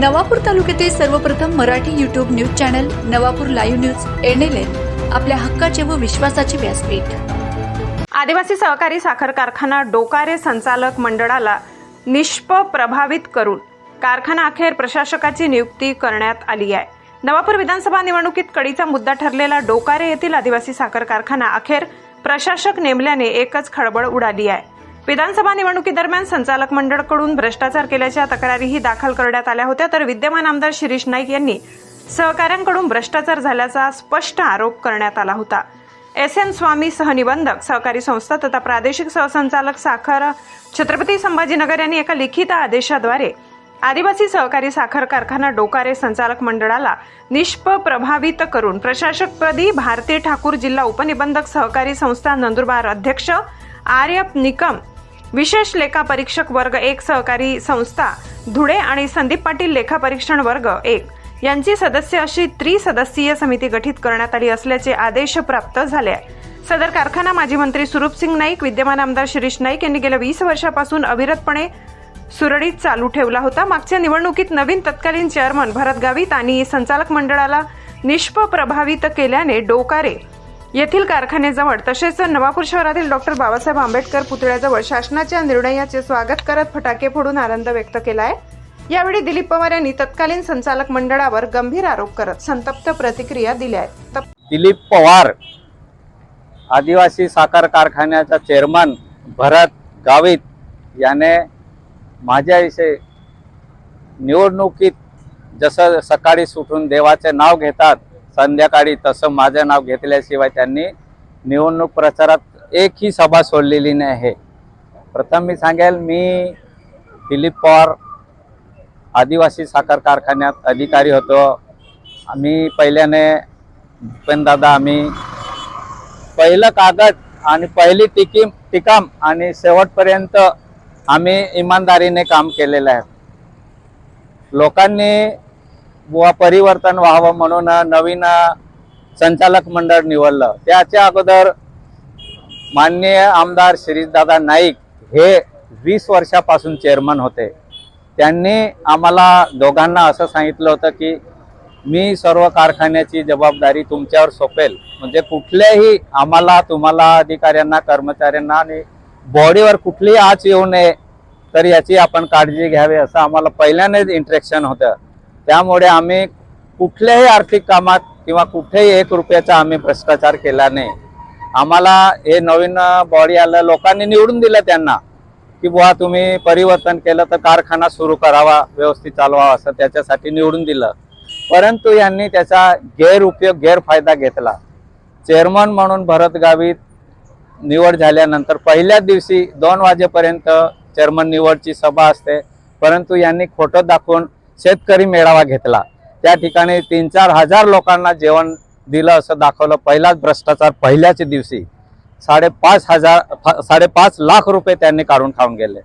नवापूर तालुक्यातील सर्वप्रथम Marathi YouTube news channel Navapur live news NLN आपल्या हक्काचे व विश्वासाचे व्यासपीठ. आदिवासी सहकारी साखर कारखाना डोकारे संचालक मंडळाला निष्प प्रभावित करून कारखाना अखेर प्रशासकाची नियुक्ती करण्यात आली आहे. नवापूर विधानसभा निवडणुकीत कडीचा मुद्दा ठरलेला डोकारे येथील आदिवासी साखर कारखाना अखेर प्रशासक नेमल्याने एकच खळबळ उडाली आहे. विधानसभा निवडणुकीदरम्यान संचालक मंडळकडून भ्रष्टाचार केल्याच्या तक्रारीही दाखल करण्यात आल्या होत्या तर विद्यमान आमदार शिरीष नाईक यांनी सहकाऱ्यांकडून भ्रष्टाचार झाल्याचा स्पष्ट आरोप करण्यात आला होता. एस. एन. स्वामी सहनिबंधक सहकारी संस्था तथा प्रादेशिक सहसंचालक साखर छत्रपती संभाजीनगर यांनी एका लिखित आदेशाद्वारे आदिवासी सहकारी साखर कारखाना डोकारे संचालक मंडळाला निष्प प्रभावित करून प्रशासकपदी भारती ठाकूर जिल्हा उपनिबंधक सहकारी संस्था नंदुरबार अध्यक्ष आर्य निकम विशेष लेखापरीक्षक वर्ग एक सहकारी संस्था धुळे आणि संदीप पाटील लेखापरीक्षण वर्ग एक. यांची सदस्य अशी त्रिसदस्यीय समिती गठीत करण्यात आली असल्याचे आदेश प्राप्त झाले आहे सदर कारखाना माजी मंत्री सुरूपसिंग नाईक विद्यमान आमदार शिरीष नाईक यांनी गेल्या वीस वर्षापासून अविरतपणे सुरळीत चालू ठेवला होता. मागच्या निवडणुकीत नवीन तत्कालीन चेअरमन भरत गावित आणि संचालक मंडळाला निष्प प्रभावित केल्याने डोकारे येथील कारखान्याजवळ तसेच नवापूर शहरातील डॉक्टर बाबासाहेब आंबेडकर पुतळ्याजवळ शासनाच्या निर्णयाचे स्वागत करत फटाके फोडून आनंद व्यक्त केला आहे यावेळी दिलीप पवार यांनी तत्कालीन संचालक मंडळावर गंभीर आरोप करत संतप्त प्रतिक्रिया दिल्या आहेत दिलीप पवार आदिवासी साखर कारखान्याचा चेअरमन भरत गावित याने माझ्याविषयी निवडणुकीत जसं सकाळी सुटून देवाचे नाव घेतात संध्याकाळी तसं माझं नाव घेतल्याशिवाय त्यांनी निवडणूक प्रचारात एकही सभा सोडलेली नाही आहे. प्रथम मी सांगेल मी दिलीप पवार आदिवासी साखर कारखान्यात अधिकारी होतो. आम्ही पहिल्याने भूपेनदादा आम्ही पहिलं कागद आणि पहिली टिकी टिकाम आणि शेवटपर्यंत आम्ही इमानदारीने काम केलेलं आहे. लोकांनी बुवा परिवर्तन व्हावं म्हणून नवीन संचालक मंडळ निवडलं. त्याच्या अगोदर माननीय आमदार शिरीषदादा नाईक हे वीस वर्षापासून चेअरमन होते. त्यांनी आम्हाला दोघांना असं सांगितलं होतं की मी सर्व कारखान्याची जबाबदारी तुमच्यावर सोपेल. म्हणजे कुठल्याही आम्हाला तुम्हाला अधिकाऱ्यांना कर्मचाऱ्यांना आणि बॉडीवर कुठलीही आच येऊ नये तर याची आपण काळजी घ्यावी असं आम्हाला पहिल्यानेच इंट्रेक्शन होतं. त्यामुळे आम्ही कुठल्याही आर्थिक कामात किंवा कुठेही एक रुपयाचा आम्ही भ्रष्टाचार केला नाही. आम्हाला हे नवीन बॉडी आलं लोकांनी निवडून दिलं त्यांना की बुवा तुम्ही परिवर्तन केलं तर कारखाना सुरू करावा व्यवस्थित चालवा असं त्याच्यासाठी निवडून दिलं. परंतु यांनी त्याचा गैरउपयोग गैरफायदा घेतला. चेअरमन म्हणून भरत गावीत निवड झाल्यानंतर पहिल्याच दिवशी दोन वाजेपर्यंत चेअरमन निवडची सभा असते. परंतु यांनी खोटं दाखवून शेतकरी मेळावा घेतला. त्या ठिकाणी तीन चार हजार लोकांना जेवण दिलं असं दाखवलं. पहिलाच भ्रष्टाचार पहिल्याच दिवशी. साडेपाच हजार फ- साडेपाच लाख रुपये त्यांनी काढून खाऊन गेले.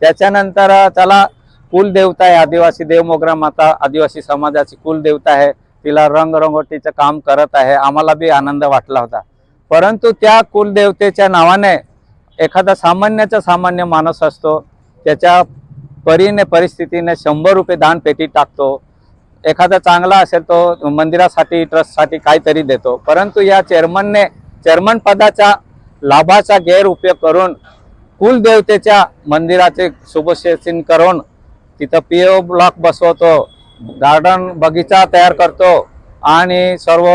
त्याच्यानंतर त्याला कुलदेवता आहे आदिवासी देवमोगरा माता आदिवासी समाजाची कुलदेवता आहे. तिला रंगरंगोटीचं काम करत आहे. आम्हाला बी आनंद वाटला होता. परंतु त्या कुलदेवतेच्या नावाने एखादा सामान्याचा सामान्य माणूस असतो. त्याच्या परीने परिस्थितीने शंभर रुपये दानपेटी टाकतो. एखादा चांगला असेल तो मंदिरासाठी ट्रस्टसाठी काहीतरी देतो. परंतु या चेअरमनने चेअरमन पदाचा लाभाचा गैरउपयोग करून कुलदेवतेच्या मंदिराचे शुभसेचन करून तिथं पी ओ ब्लॉक बसवतो गार्डन बगीचा तयार करतो आणि सर्व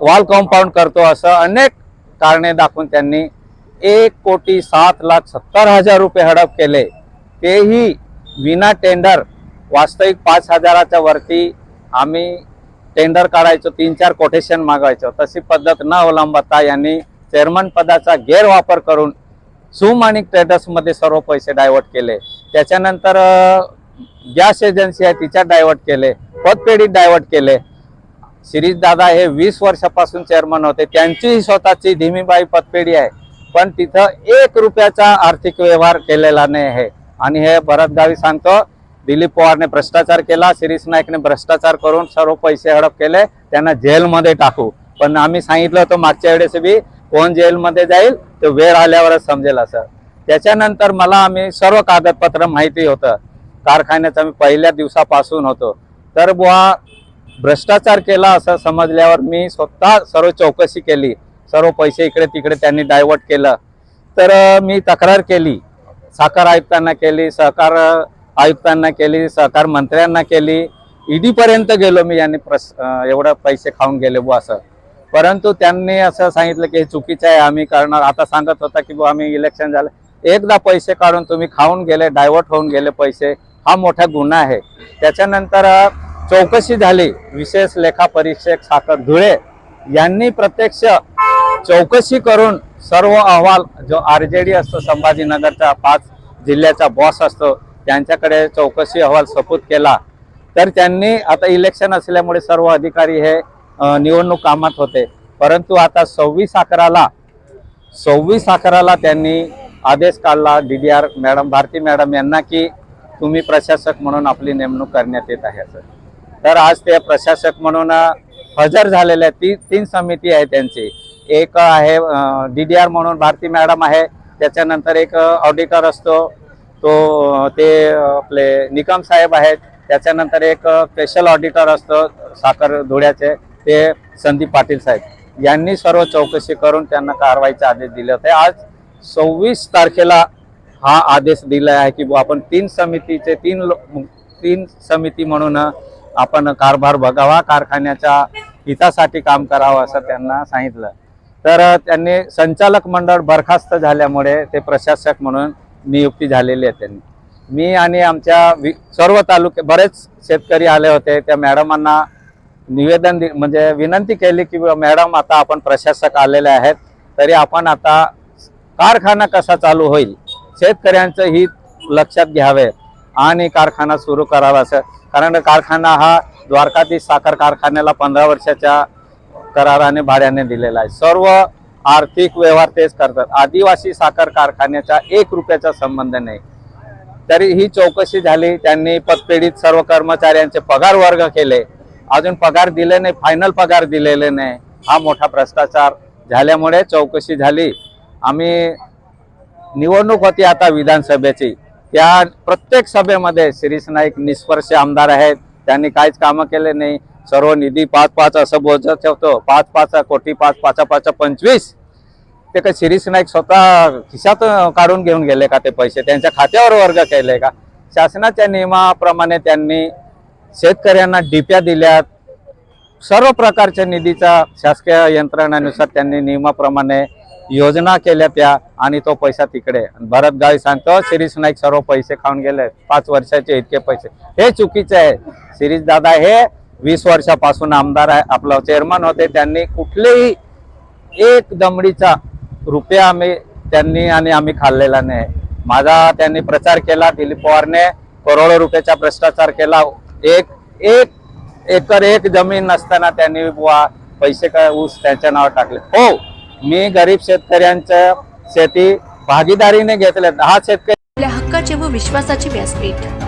वॉल कंपाऊंड करतो असं अनेक कारणे दाखवून त्यांनी एक कोटी सात लाख सत्तर हजार रुपये हडप केले. तेही विना टेंडर वास्तविक पाच हजाराच्या वरती आम्ही टेंडर काढायचो तीन चार कोटेशन मागायचो तशी पद्धत न अवलंबता यांनी चेअरमन पदाचा गैरवापर करून सुम आणि ट्रेडर्समध्ये सर्व पैसे डायव्हर्ट केले. त्याच्यानंतर गॅस एजन्सी आहे तिच्यात डायव्हर्ट केले पतपेढीत डायव्हर्ट केले. शिरीष दादा हे वीस वर्षापासून चेअरमन होते. त्यांचीही स्वतःची धीमीबाई पतपेढी आहे. पण तिथं एक रुपयाचा आर्थिक व्यवहार केलेला नाही आहे. आणि हे परत गावी सांगतो दिलीप पवारने भ्रष्टाचार केला शिरीष नाईकने भ्रष्टाचार करून सर्व पैसे हडप केले त्यांना जेलमध्ये टाकू. पण आम्ही सांगितलं होतं मागच्या वेळेस बी कोण जेलमध्ये जाईल तो वेळ आल्यावरच समजेल असं. त्याच्यानंतर मला आम्ही सर्व कागदपत्र माहिती होतं. कारखान्याचं मी पहिल्या दिवसापासून होतो. तर बुवा भ्रष्टाचार केला असं समजल्यावर मी स्वतः सर्व चौकशी केली. सर्व पैसे इकडे तिकडे त्यांनी डायव्हर्ट केलं. तर मी तक्रार केली. साखर आयुक्तांना केली सहकार आयुक्तांना केली सहकार मंत्र्यांना केली. ईडीपर्यंत गेलो मी यांनी प्रस एवढं पैसे खाऊन गेले बुवा असं. परंतु त्यांनी असं सांगितलं की हे चुकीचं आहे आम्ही करणार. आता सांगत होता की बुवा आम्ही इलेक्शन झालं. एकदा पैसे काढून तुम्ही खाऊन गेले डायव्हर्ट होऊन गेले पैसे. हा मोठा गुन्हा आहे. त्याच्यानंतर चौकशी झाली. विशेष लेखा परीक्षक साखर धुळे यांनी प्रत्यक्ष चौकशी करून सर्व अहवाल जो आर जे डी असतो संभाजीनगरचा पाच जिल्ह्याचा बॉस असतो त्यांच्याकडे चौकशी अहवाल सपूत केला तर त्यांनी आता इलेक्शन असल्यामुळे सर्व अधिकारी हे निवडणूक कामात होते. परंतु आता सव्वीस अकराला सव्वीस अकराला त्यांनी आदेश काढला D D R madam Bharati madam यांना की तुम्ही प्रशासक म्हणून आपली नेमणूक करण्यात येत आहे असं. तर आज ते प्रशासक म्हणून हजर झालेले आहेत. ती तीन समिती आहे त्यांची. एक आहे डी डी आर म्हणून भारती मॅडम आहे. त्याच्यानंतर एक ऑडिटर असतो. तो ते आपले निकम साहेब आहेत. त्याच्यानंतर एक स्पेशल ऑडिटर असतो साखर धुळ्याचे ते संदीप पाटील साहेब. यांनी सर्व चौकशी करून त्यांना कारवाईचे आदेश दिले होते. आज सव्वीस तारखेला हा आदेश दिला आहे की बुवा आपण तीन समितीचे तीन तीन समिती म्हणून आपण कारभार बघावा कारखान्याच्या हितासाठी काम करावं असं त्यांना सांगितलं. तर त्यांनी संचालक मंडळ बरखास्त झाल्यामुळे ते प्रशासक म्हणून नियुक्ती झालेली आहे त्यांनी. मी आणि आमच्या वि- सर्व तालुके बरेच शेतकरी आले होते. त्या मॅडमांना निवेदन दि- म्हणजे विनंती केली की बुवा मॅडम आता आपण प्रशासक आलेले आहेत. तरी आपण आता कारखाना कसा चालू होईल? शेतकऱ्यांचं हित लक्षात घ्यावे आणि कारखाना सुरू करावा असं. कारण कारखाना हा द्वारकातील साखर कारखान्याला पंधरा वर्षाच्या कराराने भाड्याने दिलेला आहे. सर्व आर्थिक व्यवहार तेच करतात. आदिवासी साखर कारखान्याचा एक रुपयाचा संबंध नाही. तरी ही चौकशी झाली त्यांनी पतपेढीत सर्व कर्मचाऱ्यांचे पगार वर्ग केले. अजून पगार दिले नाही फायनल पगार दिलेले नाही. हा मोठा भ्रष्टाचार झाल्यामुळे चौकशी झाली. आम्ही निवडणूक होती आता विधानसभेची. त्या प्रत्येक सभेमध्ये शिरीष नाईक निष्पर्श आमदार आहेत. त्यांनी काहीच कामं केले नाही. सर्व निधी पाच पाच असं बोलत ठेवतो. पाच पाच कोटी पाच पाच पाच पंचवीस. ते का शिरीष नाईक स्वतः खिशात काढून घेऊन गेले का ते पैसे? त्यांच्या खात्यावर वर्ग केले का? शासनाच्या नियमाप्रमाणे त्यांनी शेतकऱ्यांना डिप्या दिल्यात. सर्व प्रकारच्या निधीचा शासकीय यंत्रणानुसार त्यांनी नियमाप्रमाणे योजना केल्या त्या आणि तो पैसा तिकडे. भरत गावी सांगतो शिरीष नाईक सर्व पैसे खाऊन गेले पाच वर्षाचे इतके पैसे. हे चुकीचे आहे. शिरीष दादा हे वीस वर्षापासून आमदार आहे आपला चेअरमन होते. त्यांनी कुठलेही एक दमडीचा रुपया आम्ही त्यांनी आणि आम्ही खाल्लेला नाही. माझा त्यांनी प्रचार केला दिलीप पवारने करोडो रुपयाचा भ्रष्टाचार केला. एक एक एकर एक जमीन नसताना त्यांनी बुवा पैसे काय ऊस त्यांच्या नावावर टाकले. हो मी गरीब शेतकऱ्यांच्या शेती भागीदारीने घेतले. दहा शेतकरी आपल्या हक्काचे व विश्वासाचे व्यासपीठ.